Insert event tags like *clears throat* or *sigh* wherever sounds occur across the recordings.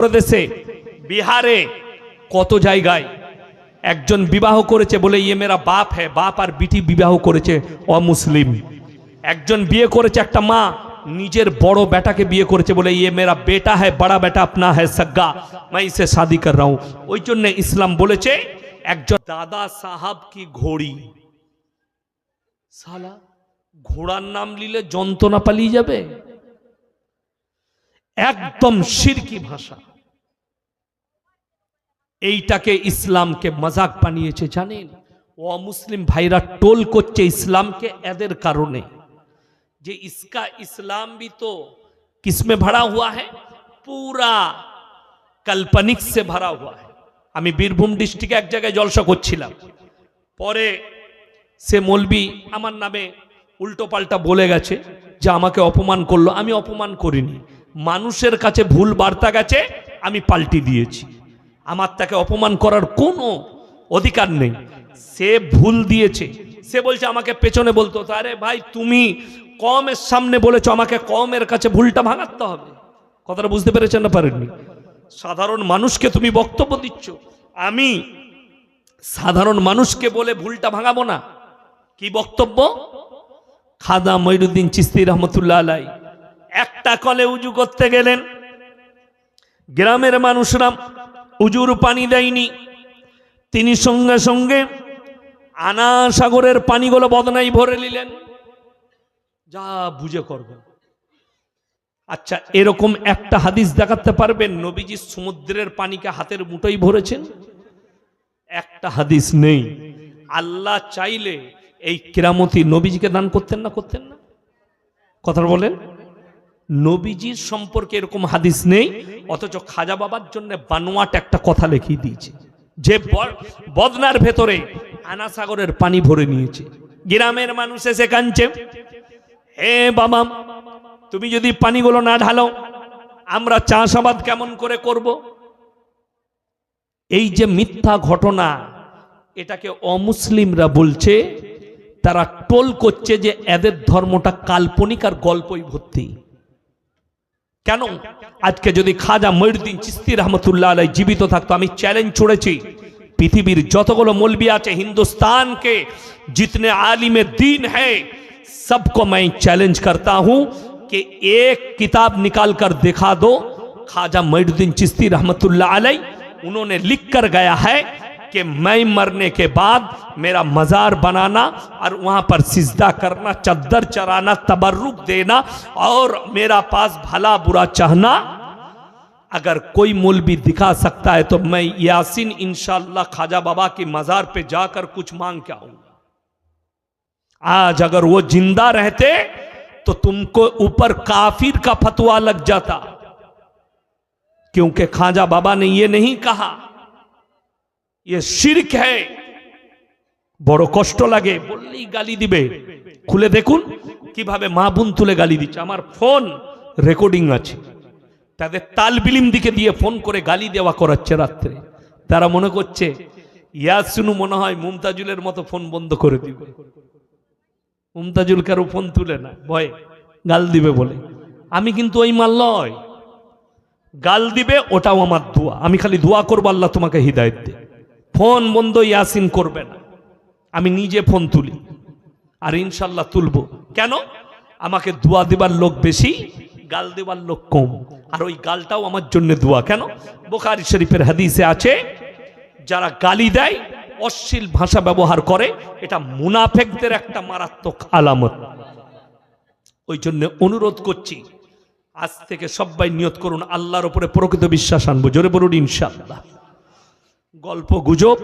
প্রদেশে বিহারে কত জায়গায় একজন বিবাহ করেছে বলে ইয়ে মেরা বাপ হ্যাঁ বাপ আর বিটি বিবাহ করেছে, অমুসলিম। একজন বিয়ে করেছে একটা মা, নিজের বড় বেটাকে বিয়ে করেছে বলে ইয়ে মেরা বেটা হ্যাঁ বড়া বেটা আপনা হ্যাঁ সজ্ঞা মাই সে শাদি কর রাহু। ওই জন্য ইসলাম বলেছে, একজন দাদা সাহাব কি ঘড়ি? সালা, ঘোড়ার নাম নিলে যন্ত্রণা পালিয়ে যাবে? একদম সিরকি ভাষা। এইটাকে ইসলামকে মজাক বানিয়েছে জানেন ও মুসলিম ভাইরা টোল করছে ইসলামকে এদের কারণে যে इसका इस्लाम भी तो किसमें भरा हुआ है पूरा কাল্পনিক সে ভরা হুয়া है আমি বীরভূম ডিস্ট্রিক্টে এক জায়গায় জলসা করছিলাম পরে সে মলবি আমার নামে উল্টো পাল্টা বলে গেছে যে আমাকে অপমান করলো আমি অপমান করিনি মানুষের কাছে ভুল বার্তা গেছে আমি পাল্টি দিয়েছি আমার তাকে অপমান করার কোনো অধিকার নেই। সে ভুল দিয়েছে। সে বলছে, আমাকে পেছনে বলতো আরে ভাই, তুমি কমের সামনে বলেছ, আমাকে কমের কাছে ভুলটা ভাঙাতে হবে। কথাটা বুঝতে পেরেছেন না পারেননি? সাধারণ মানুষকে তুমি বক্তব্য দিচ্ছ। আমি সাধারণ মানুষকে বলে ভুলটা ভাঙাবো না। কি বক্তব্য? খাদা মঈনুদ্দিন চিস্তি রহমতুল্লাহ আলাই। একটা কলে উজু করতে গেলেন। গ্রামের মানুষরা উজুর পানি দেয়নি। তিনি সঙ্গে সঙ্গে আনা সাগরের পানিগুলো বদনাই ভরে নিলেন। যা বুঝে করবেন আচ্ছা এরকম একটা হাদিস দেখাতে পারবেন? নবীজি সমুদ্রের পানিকে হাতের মুঠোই ভরেছেন? একটা হাদিস নেই। আল্লাহ চাইলে এই কিরামতি নবীজিকে দান করতেন না করতেন না? কথা বলেন। নবীজির সম্পর্কে এরকম হাদিস নেই, অথচ খাজা বাবার জন্য বানোয়াট একটা কথা লিখিয়ে দিয়েছে। যে বদনার ভেতরে আনাসাগরের পানি ভরে নিয়েছে। গ্রামের মানুষ এসে কাঁদছে, হে বাবা, তুমি যদি পানিগুলো না ঢালো, আমরা চাষাবাদ কেমন করে করব? এই যে মিথ্যা ঘটনা, এটাকে অমুসলিমরা বলছে, তারা টোল করছে যে এদের ধর্মটা কাল্পনিক আর গল্পই ভর্তি। কেন আজকে যদি খাজা মঈনুদ্দিন চিস্তি রহমতুল্লাহ আলাই জীবিত থাকতো আমি চ্যালেঞ্জ ছুড়েছি পৃথিবীর যতগুলো মলবি আছে हिंदुस्तान के जितने आलिम दीन है सबको मैं चैलेंज करता हूं कि एक किताब निकाल कर दिखा दो खाजा मईनुद्दीन चिश्ती रहमतुल्लाह अलैह उन्होंने लिख कर गया है कि मैं मरने के बाद मेरा मजार बनाना और वहाँ पर सिजदा करना, चद्दर चराना, तबर्रुक देना और मेरा पास भला बुरा चाहना। अगर कोई मूल भी दिखा सकता है तो मैं यासिन इंशाल्लाह ख्वाजा बाबा की मजार पे जाकर कुछ मांग के आऊँगा। आज अगर वो ज़िंदा रहते तो तुमको ऊपर काफिर का फतवा लग जाता। क्योंकि खाजा बाबा ने ये नहीं कहा ইয়ে শির্ক হ্যায়। বড় কষ্ট লাগে, বললেই গালি দিবে। খুলে দেখুন, কীভাবে মা বোন তুলে গালি দিচ্ছে। আমার ফোন রেকর্ডিং আছে। তাদের তালবিলিম দিকে দিয়ে ফোন করে গালি দেওয়া করাচ্ছে রাত্রে। তারা মনে করছে, ইয়াসুনু মনে হয় মুমতাজুলের মতো ফোন বন্ধ করে দিবে। মুমতাজুল কারও ফোন তুলে না, ভয়ে গাল দিবে বলে। আমি কিন্তু ওই মাল নয়। গাল দিবে, ওটাও আমার দোয়া। আমি খালি দোয়া করব, আল্লাহ তোমাকে হৃদায়ত দে। ফোন বন্ধ ইয়াসিন করবে না। আমি নিজে ফোন তুলি, আর ইনশাল্লাহ তুলব। কেন? আমাকে দোয়া দেবার লোক বেশি, গাল দেবার লোক কম। আর ওই গালটাও আমার জন্য দোয়া, কেন? বোখারি শরীফের হাদিসে আছে, যারা গালি দেয়, অশ্লীল ভাষা ব্যবহার করে, এটা মুনাফেকদের একটা মারাত্মক আলামত। ওই জন্য অনুরোধ করছি, আজ থেকে সবাই নিয়ত করুন, আল্লাহর উপরে প্রকৃত বিশ্বাস আনব। জোরে বলুন ইনশাআল্লাহ গল্প গুজব,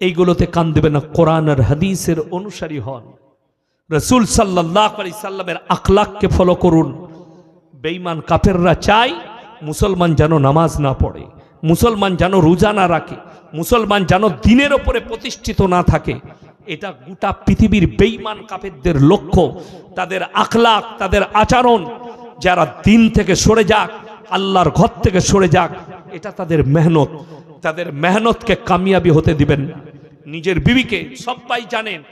এইগুলোতে কান দেবে না কোরআন আর হাদিসের অনুসারী হন। রসুল সাল্লাহ আলি সাল্লামের আখলাককে ফলো করুন। বেইমান কাফেররা চাই মুসলমান যেন নামাজ না পড়ে, মুসলমান যেন রোজা না রাখে, মুসলমান যেন দিনের ওপরে প্রতিষ্ঠিত না থাকে। এটা গোটা পৃথিবীর বেইমান কাফেরদের লক্ষ্য, তাদের আখলাক, তাদের আচরণ। যারা দিন থেকে সরে যাক, আল্লাহর ঘর থেকে সরে যাক, এটা তাদের মেহনত। তাদের মেহনতকে কামিয়াবি হতে দিবেন না। নিজের বিবিকে সবাই জানেন,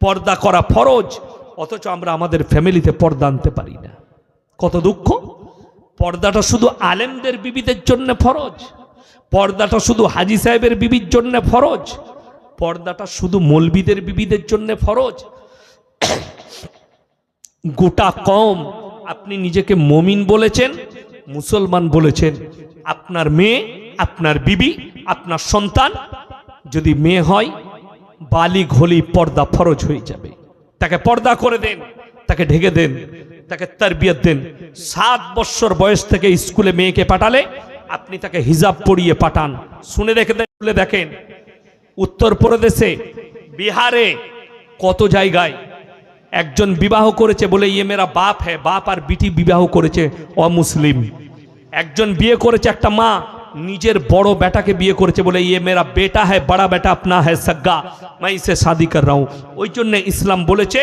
পর্দা করা ফরজ, অথচ আমরা আমাদের ফ্যামিলিতে পর্দা আনতে পারি না। কত দুঃখ? পর্দাটা শুধু আলেমদের বিবিদের জন্য ফরজ, পর্দাটা শুধু হাজি সাহেবের বিবির জন্য ফরজ, পর্দাটা শুধু মলবিদের বিবিদের জন্য ফরজ। গোটা কম আপনি নিজেকে মমিন বলেছেন, মুসলমান বলেছেন, আপনার মেয়ে, আপনার বিবি আপনার সন্তান যদি মেয়ে হয়, বালি হলেই পর্দা ফরজ হয়ে যাবে। তাকে পর্দা করে দেন, তাকে ঢেকে দেন, তাকে তারবিয়ত দেন। সাত বৎসর বয়স থেকে স্কুলে মেয়েকে পাঠালে আপনি তাকে হিজাব পরিয়ে পাঠান। শুনে দেখে দেখলে দেখেন, উত্তরপ্রদেশে, বিহারে কত জায়গায় একজন বিবাহ করেছে বলে ইয়ে মেরা বাপ হ্যাঁ বাপ আর বিটি বিবাহ করেছে, অমুসলিম। একজন বিয়ে করেছে একটা মা নিজের বড় বেটাকে বিয়ে করেছে বলে ইয়ে মেরা বেটা হ্যাঁ বড়া বেটা আপনা হ্যাঁ সগ্গা। মাই সে শাদি কর রাহু ওই জন্য ইসলাম বলেছে,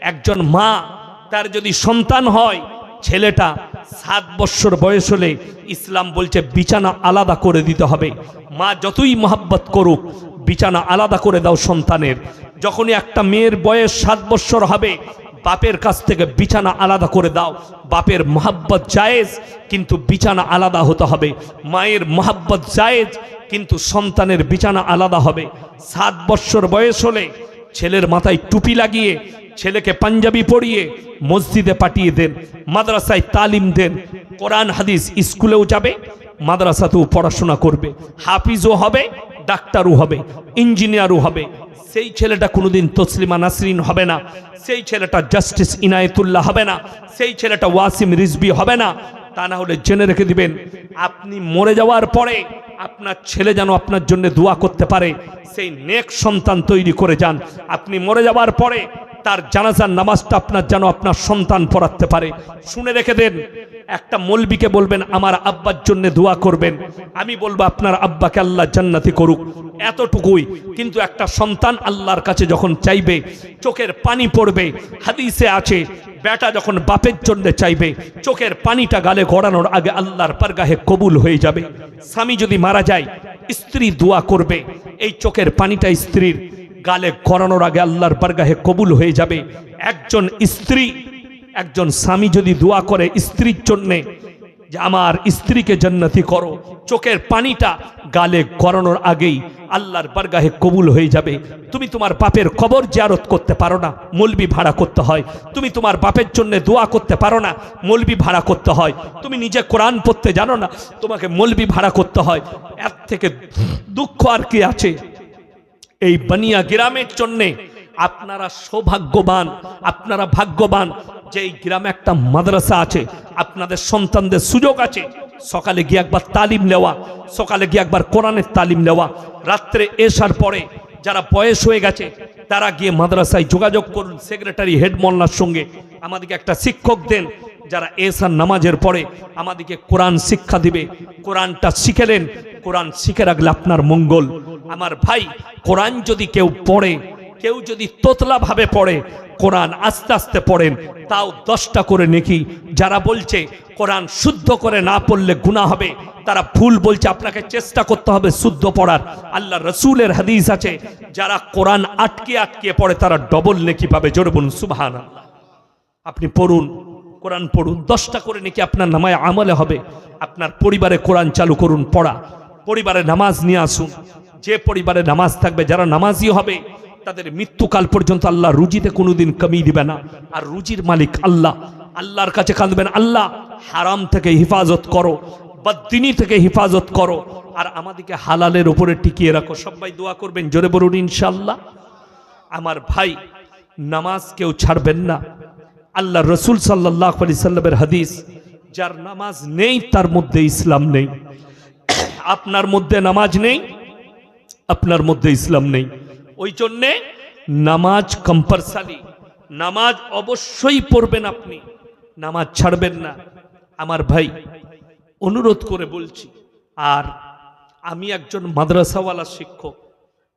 একজন মা, তার যদি সন্তান হয়, ছেলেটা সাত বৎসর বয়স হলে ইসলাম বলছে, বিছানা আলাদা করে দিতে হবে। মা যতই মহাব্বত করুক, বিছানা আলাদা করে দাও সন্তানের। যখনই একটা মেয়ের বয়স সাত বৎসর হবে বাপের কাছ থেকে বিছানা আলাদা করে দাও। বাপের মহাব্বত জায়েজ, কিন্তু বিছানা আলাদা হতে হবে। মায়ের মহাব্বত জায়েজ, কিন্তু সন্তানের বিছানা আলাদা হবে। সাত বৎসর বয়স হলে ছেলের মাথায় টুপি লাগিয়ে ছেলেকে পাঞ্জাবি পরিয়ে মসজিদে পাঠিয়ে দেন, মাদ্রাসায় তালিম দেন। কোরআন, হাদিস স্কুলেও যাবে, মাদ্রাসাতেও পড়াশোনা করবে। হাফিজও হবে, ডাক্তারও হবে, ইঞ্জিনিয়ারও হবে। সেই ছেলেটা কোনোদিন তসলিমা নাসরিন হবে না। সেই ছেলেটা জাস্টিস ইনায়েতুল্লাহ হবে না। সেই ছেলেটা ওয়াসিম রিজবি হবে না। তা না হলে জেনে রেখে দিবেন, আপনি মরে যাওয়ার পরে আপনার ছেলে যেন আপনার জন্য দোয়া করতে পারে। সেই নেক সন্তান তৈরি করে যান। আপনি মরে যাওয়ার পরে তার জানাজার নামাজটা আপনার যেন আপনার সন্তান পড়াতে পারে। শুনে রেখে দেন, একটা মলবিকে বলবেন, আমার আব্বার জন্য দোয়া করবেন। আমি বলব, আপনার আব্বাকে আল্লাহ জান্নাতি করুক। এতটুকুই। কিন্তু একটা সন্তান আল্লাহর কাছে যখন চাইবে, চোখের পানি পড়বে, হাদিসে আছে, বেটা যখন বাপের জন্য চাইবে, চোখের পানিটা গালে গড়ানোর আগে আল্লাহর পারগাহে কবুল হয়ে যাবে। স্বামী যদি মারা যায়, স্ত্রী দোয়া করবে। এই চোখের পানিটা স্ত্রীর। গালে করানোর আগে আল্লাহর বারগাহে কবুল হয়ে যাবে। একজন স্ত্রী, একজন স্বামী যদি দোয়া করে স্ত্রীর জন্যে যে আমার স্ত্রীকে জান্নাতি করো, চোখের পানিটা গালে গড়ানোর আগেই আল্লাহর বারগাহে কবুল হয়ে যাবে। তুমি তোমার বাপের কবর জিয়ারত করতে পারো না, মলবি ভাড়া করতে হয়। তুমি তোমার বাপের জন্য দোয়া করতে পারো না, মলবি ভাড়া করতে হয়। তুমি নিজে কোরআন পড়তে জানো না, তোমাকে মলবি ভাড়া করতে হয়। এর থেকে দুঃখ আর কি আছে? এই বানিয়া গ্রামের জন্যে আপনারা সৌভাগ্যবান, আপনারা ভাগ্যবান যে এই গ্রামে একটা মাদ্রাসা আছে, আপনাদের সন্তানদের সুযোগ আছে। সকালে গিয়ে একবার তালিম নেওয়া, সকালে গিয়ে একবার কোরআনের তালিম নেওয়া, রাত্রে এসার পরে যারা বয়স হয়ে গেছে, তারা গিয়ে মাদ্রাসায় যোগাযোগ করুন, সেক্রেটারি, হেড মোল্লার সঙ্গে। আমাদেরকে একটা শিক্ষক দেন, যারা এসার নামাজের পরে আমাদেরকে কোরআন শিক্ষা দিবে। কোরআনটা শিখেলেন কোরআন শিখে রাখলে আপনার মঙ্গল। আমার ভাই কোরআন যদি কেউ পড়ে, কেউ যদি তোতলা ভাবে পড়ে, কোরআন আস্তে আস্তে পড়েন, তাও দশটা করে নেকি। যারা বলছে কোরআন শুদ্ধ করে না পড়লে গুণা হবে, তারা ভুল বলছে, আপনাকে চেষ্টা করতে হবে শুদ্ধ পড়ার। আল্লাহ রসুলের হাদিস আছে, যারা কোরআন আটকে আটকে পড়ে, তারা ডবল নেকি পাবে। জোরে বলুন সুবাহান আপনি পড়ুন, কোরআন পড়ুন, দশটা করে নাকি আপনার নামায় আমলে হবে। আপনার পরিবারে কোরআন চালু করুন, পড়া। পরিবারে নামাজ নিয়ে আসুন। যে পরিবারে নামাজ থাকবে, যারা নামাজি হবে, তাদের মৃত্যুকাল পর্যন্ত আল্লাহ রুজিতে কোনোদিন কমিয়ে দিবে না। আর রুজির মালিক আল্লাহ। আল্লাহর কাছে কাঁদবেন, আল্লাহ, হারাম থেকে হিফাজত করো বদিনী থেকে হিফাজত করো, আর আমাদেরকে হালালের উপরে টিকিয়ে রাখো। সবাই দোয়া করবেন, জোরে বলুন ইনশাল্লাহ আমার ভাই, নামাজ কেউ ছাড়বেন না। আল্লাহ রসুল সাল্লাহ আলি সাল্লামের হাদিস, যার নামাজ নেই, তার মধ্যে ইসলাম নেই। *clears throat* আপনার মধ্যে নামাজ নেই আপনার মধ্যে ইসলাম নেই। ওই জন্যে নামাজ কম্পালসারি নামাজ অবশ্যই পড়বেন আপনি। নামাজ ছাড়বেন না। আমার ভাই, অনুরোধ করে বলছি, আর আমি একজন মাদ্রাসাওয়ালা শিক্ষক।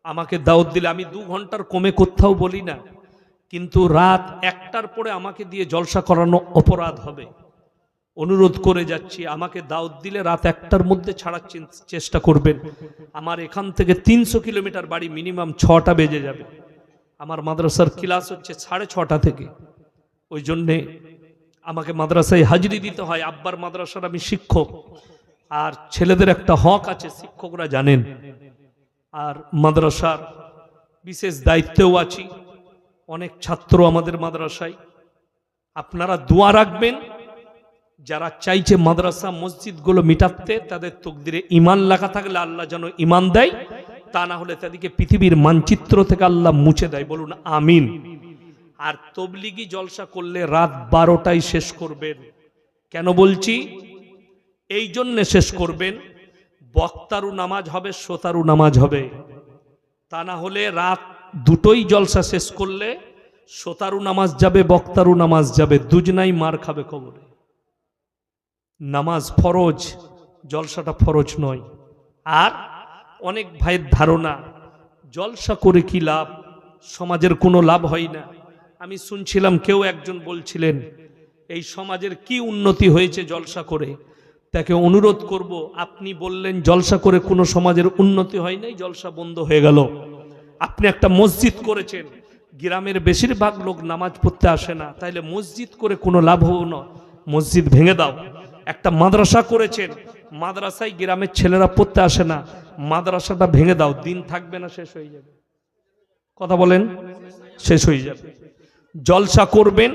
আমাকে দাওয়াত দিলে আমি দু ঘণ্টার কমে কোথাও বলি না। কিন্তু রাত একটার পরে আমাকে দিয়ে জলসা করানো অপরাধ হবে। অনুরোধ করে যাচ্ছি, আমাকে দাওয়াত দিলে রাত একটার মধ্যে ছাড়ার চেষ্টা করবেন। আমার এখান থেকে তিনশো কিলোমিটার বাড়ি মিনিমাম ছটা বেজে যাবে। আমার মাদ্রাসার ক্লাস হচ্ছে সাড়ে ছটা থেকে। ওই জন্যে আমাকে মাদ্রাসায় হাজিরি দিতে হয়। আব্বার মাদ্রাসার আমি শিক্ষক। আর ছেলেদের একটা হক আছে, শিক্ষকরা জানেন। আর মাদ্রাসার বিশেষ দায়িত্বেও আছি। অনেক ছাত্র আমাদের মাদ্রাসায়। আপনারা দোয়া রাখবেন। যারা চাইছে মাদ্রাসা মসজিদগুলো মিটাতে, তাদের তকদিরে ইমান লেখা থাকলে আল্লাহ যেন ইমান দেয়, তা না হলে তাদেরকে পৃথিবীর মানচিত্র থেকে আল্লাহ মুছে দেয়। বলুন, আমিন। আর তবলিগি জলসা করলে রাত বারোটায় শেষ করবেন। কেন বলছি? এই জন্যে শেষ করবেন, বক্তারু নামাজ হবে, শ্রোতারু নামাজ হবে। তা না হলে রাত দুটোই জলসা শেষ করলে, শ্রোতারু নামাজ যাবে, বক্তারু নামাজ যাবে, দুজনাই মার খাবে কবরে। নামাজ ফরজ, জলসাটা ফরজ নয়। আর অনেক ভাইয়ের ধারণা, জলসা করে কি লাভ? সমাজের কোনো লাভ হয় না। আমি শুনছিলাম কেউ একজন বলছিলেন, এই সমাজের কি উন্নতি হয়েছে জলসা করে? তাকে অনুরোধ করব, আপনি বললেন জলসা করে কোনো সমাজের উন্নতি হয় নাই, জলসা বন্ধ হয়ে গেল। আপনি একটা মসজিদ করেছেন, গ্রামের বেশিরভাগ লোক নামাজ পড়তে আসে না, তাইলে মসজিদ করে কোনো লাভ হব না। মসজিদ ভেঙে দাও। একটা মাদ্রাসা করেছেন। মাদ্রাসায় গ্রামের ছেলেরা পড়তে আসে না। মাদ্রাসাটা ভেঙে দাও, দিন থাকবে না, শেষ হয়ে যাবে। কথা বলেন, শেষ হয়ে যাবে। জলসা করবেন,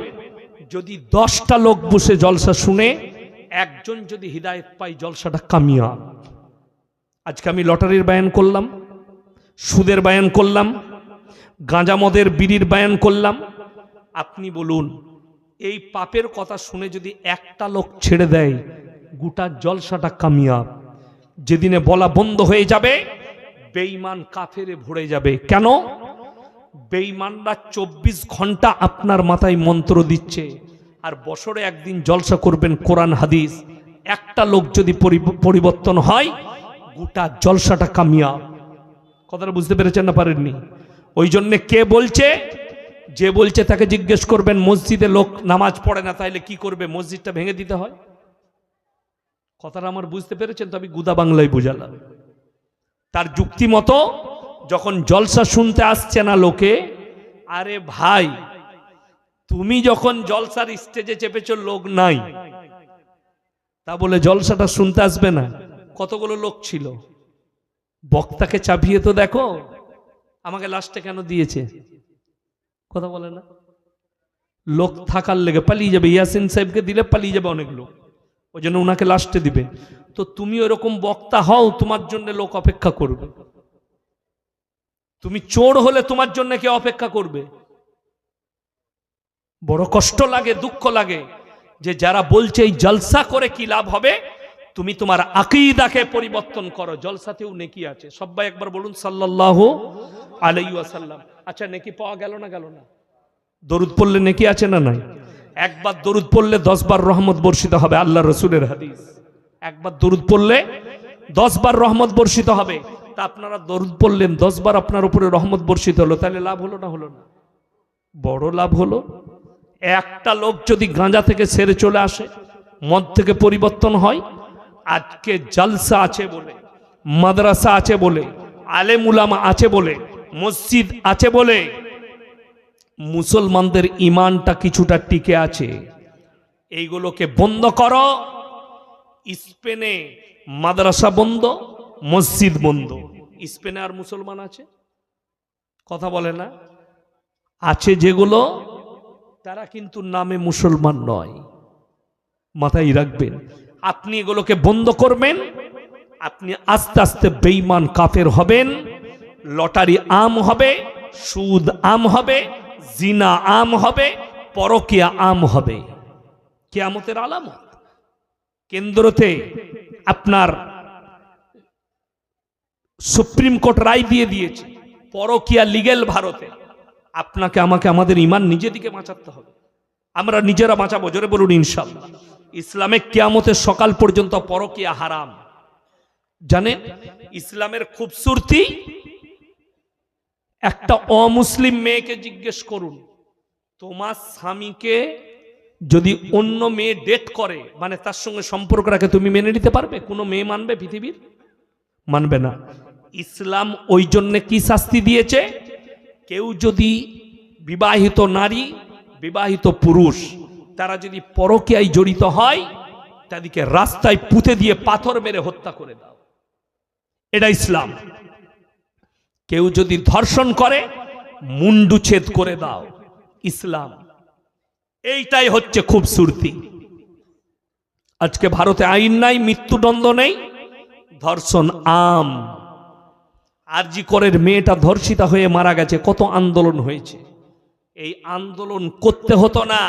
যদি দশটা লোক বসে জলসা শুনে একজন যদি হৃদায়ত পাই জলসাটা কামিয়া আজকে আমি লটারির বায়ান করলাম, সুদের বায়ান করলাম গাঁজা মদের বিড়ির বায়ান করলাম। আপনি বলুন এই পাপের কথা শুনে যদি একটা লোক ছেড়ে দেয়, গোটা জলসাটা কামিয়াব। যেদিনে বলা বন্ধ হয়ে যাবে বেইমান কাফেরে ভরে যাবে। কেন? বেইমানরা চব্বিশ ঘণ্টা আপনার মাথায় মন্ত্র দিচ্ছে, আর বছরে একদিন জলসা করবেন কোরআন, হাদিস। একটা লোক যদি পরিবর্তন হয়, গোটা জলসাটা কামিয়াব। কথাটা বুঝতে পেরেছেন না পারেননি? ওই জন্যে কে বলছে? যে বলছে তাকে জিজ্ঞেস করবেন, মসজিদে লোক নামাজ পড়ে না, তাইলে কি করবে? মসজিদটা ভেঙে দিতে হয়? কথাটা আমার বুঝতে পেরেছেন, তো আমি গুদা বাংলায় বুঝালাম। তার যুক্তি মতো, যখন জলসা শুনতে আসছে না লোকে, আরে ভাই, তুমি যখন জলসার স্টেজে চেপেছ, লোক নাই। তা বলে জলসাটা শুনতে আসবে না। কতগুলো লোক ছিল? বক্তাকে চাপিয়ে তো দেখো, আমাকে লাস্টে কেন দিয়েছে? কথা বলে না। লোক থাকার লেগে পালিয়ে যাবে। ইয়াসিন সাহেবকে দিলে পালিয়ে যাবে অনেক লোক। ওই জন্য ওনাকে লাস্টে দিবে। তো তুমি ওরকম বক্তা হও, তোমার জন্য লোক অপেক্ষা করবে। তুমি চোর হলে তোমার জন্য কে অপেক্ষা করবে? বড় কষ্ট লাগে, দুঃখ লাগে যে যারা বলছে এই জলসা করে কি লাভ হবে? তুমি তোমার আকিদাকে পরিবর্তন করো। জলসাতেও নেকি আছে। সবাই একবার বলুন, সাল্লাল্লাহু আলাইহি ওয়াসাল্লাম। আচ্ছা নেকি পাওয়া গেল না গেল না? দরুদ পড়লে নেকি আছে না নাই? একবার দরুদ পড়লে দশ বার রহমত বর্ষিত হবে, আল্লাহ রসুলের হাদিস। একবার দরুদ পড়লে দশ বার রহমত বর্ষিত হবে। তা আপনারা দরুদ পড়লেন দশ বার আপনার উপরে রহমত বর্ষিত হলো, তাহলে লাভ হলো না হলো না? বড় লাভ হলো। একটা লোক যদি গাঁজা থেকে সেরে চলে আসে, মদ থেকে পরিবর্তন হয়, আজকে জলসা আছে বলে, মাদ্রাসা আছে বলে, আলেম উলামা আছে বলে মসজিদ আছে বলে মুসলমানদের ইমানটা কিছুটা টিকে আছে। এইগুলোকে বন্ধ করো। স্পেনে মাদ্রাসা বন্ধ, মসজিদ বন্ধ। স্পেনে আর মুসলমান আছে? কথা বলে না? আছে যেগুলো, তারা কিন্তু নামে মুসলমান নয়। মাথায় রাখবেন, আপনি এগুলোকে বন্ধ করবেন, আপনি আস্তে আস্তে বেইমান কাফের হবেন। লটারি আম হবে, সুদ আম হবে, জিনা আম হবে, পরকিয়া আম হবে। কেয়ামতের আলামত। কেন্দ্রতে আপনার সুপ্রিম কোর্ট রায় দিয়ে দিয়েছে, পরকিয়া লিগেল ভারতে। আপনাকে, আমাকে, আমাদের ইমান নিজে দিকে বাঁচাতে হবে। আমরা নিজেরা বাঁচাবো, জোরে বলুন ইনশাল্লাহ ইসলামে কেয়ামতের সকাল পর্যন্ত পরকিয়া হারাম। জানেন, ইসলামের খুবসুরতি একটা অমুসলিম মেয়েকে জিজ্ঞেস করুন, তোমার স্বামীকে যদি অন্য মেয়ে ডেট করে মানে তার সঙ্গে সম্পর্ক রাখে, তুমি মেনে নিতে পারবে? কোনো মেয়ে মানবে পৃথিবীর? মানবে না। ইসলাম ওই জন্যে কি শাস্তি দিয়েছে? কেউ যদি বিবাহিত নারী, বিবাহিত পুরুষ, তারা যদি পরকীয়ায় জড়িত হয়, তাদেরকে রাস্তায় পুঁতে দিয়ে পাথর মেরে হত্যা করে দাও। এটা ইসলাম। কেউ যদি ধর্ষণ করে, মুন্ডু ছেদ করে দাও। ইসলাম, এইটাই হচ্ছে খুবসুরতি। আজকে ভারতে আইন নাই, মৃত্যুদণ্ড নেই, ধর্ষণ আম। আরজি করের মেয়েটা ধর্ষিতা হয়ে মারা গেছে, কত আন্দোলন হয়েছে। এই আন্দোলন করতে হতো না।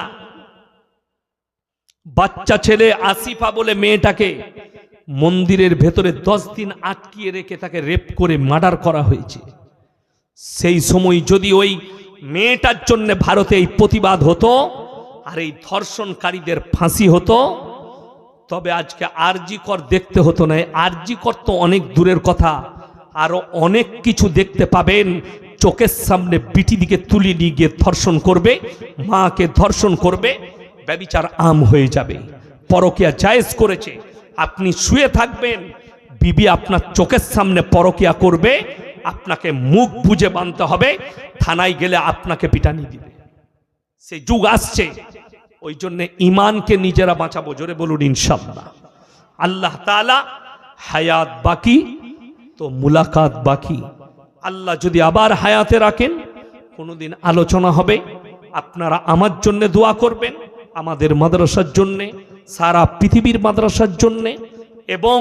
বাচ্চা ছেলে আসিফা বলে মেয়েটাকে মন্দিরের ভেতরে দশ দিন আটকিয়ে রেখে তাকে রেপ করে মার্ডার করা হয়েছে। সেই সময় যদি ওই মেয়েটার জন্য ভারতে এই প্রতিবাদ হতো, আর এই ধর্ষণকারীদের ফাঁসি হতো, তবে আজকে আরজি কর দেখতে হতো না। আরজি কর তো অনেক দূরের কথা। আরও অনেক কিছু দেখতে পাবেন। চোখের সামনে বিটি দিকে তুলে নিয়ে গিয়ে ধর্ষণ করবে, মাকে ধর্ষণ করবে, ব্যবিচার আম হয়ে যাবে। পরকিয়া জায়েজ করেছে। আপনি শুয়ে থাকবেন, বিবি আপনার চোখের সামনে পরকিয়া করবে, আপনাকে মুখ বুঝে বাঁধতে হবে, থানায় গেলে আপনাকে পিটানি দিবে। সেই যুগ আসছে, ওই জন্য ইমানকে নিজেরা বাঁচাবো, জোরে বলুন ইনশাল্লাহ আল্লাহ তাআলা হায়াত বাকি, তো মুলাকাত বাকি। আল্লাহ যদি আবার হায়াতে রাখেন, কোনোদিন আলোচনা হবে, আপনারা আমার জন্য দোয়া করবেন, আমাদের মাদ্রাসার জন্যে সারা পৃথিবীর মাদ্রাসার জন্যে এবং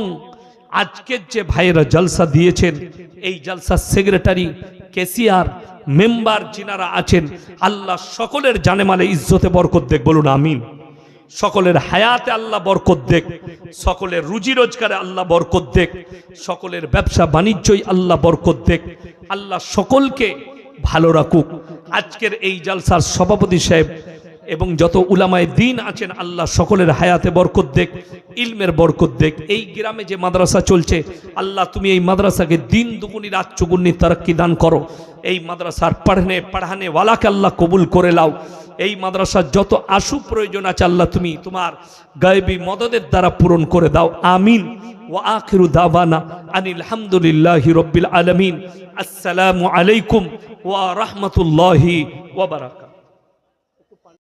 আজকের যে ভাইয়েরা জলসা দিয়েছেন, এই জলসার সেক্রেটারি, কেসিআর মেম্বার যিনারা আছেন, আল্লাহ সকলের জানেমালে ইজ্জতে বরকত দেখ, বলুন আমিন। সকলের হায়াতে আল্লাহ বরকত দেখ, সকলের রুজি রোজগারে আল্লাহ বরকত দেখ, সকলের ব্যবসা বাণিজ্যই আল্লাহ বরকত দেখ। আল্লাহ সকলকে ভালো রাখুক। আজকের এই জালসার সভাপতি সাহেব এবং যত উলামায় দিন আছেন, আল্লাহ সকলের হায়াতে বরকত দেখ, ইলমের বরকত দেখ। এই গ্রামে যে মাদ্রাসা চলছে, আল্লাহ তুমি এই মাদ্রাসাকে দিন দুগুনি, রাত চুগুনি তারক্কি দান করো। এই মাদ্রাসার পড়ানে পড়ানে ওয়ালাকে আল্লাহ কবুল করে লাও এই মাদ্রাসার যত আশু প্রয়োজন আছে, আল্লাহ তুমি তোমার গায়েবী মদদের দ্বারা পূরণ করে দাও। আমিন। ওয়া আখিরু দাওয়ানা আনিল হামদুলিল্লাহি রব্বিল আলামিন। আসসালামু আলাইকুম ওয়া রাহমাতুল্লাহি ওয়া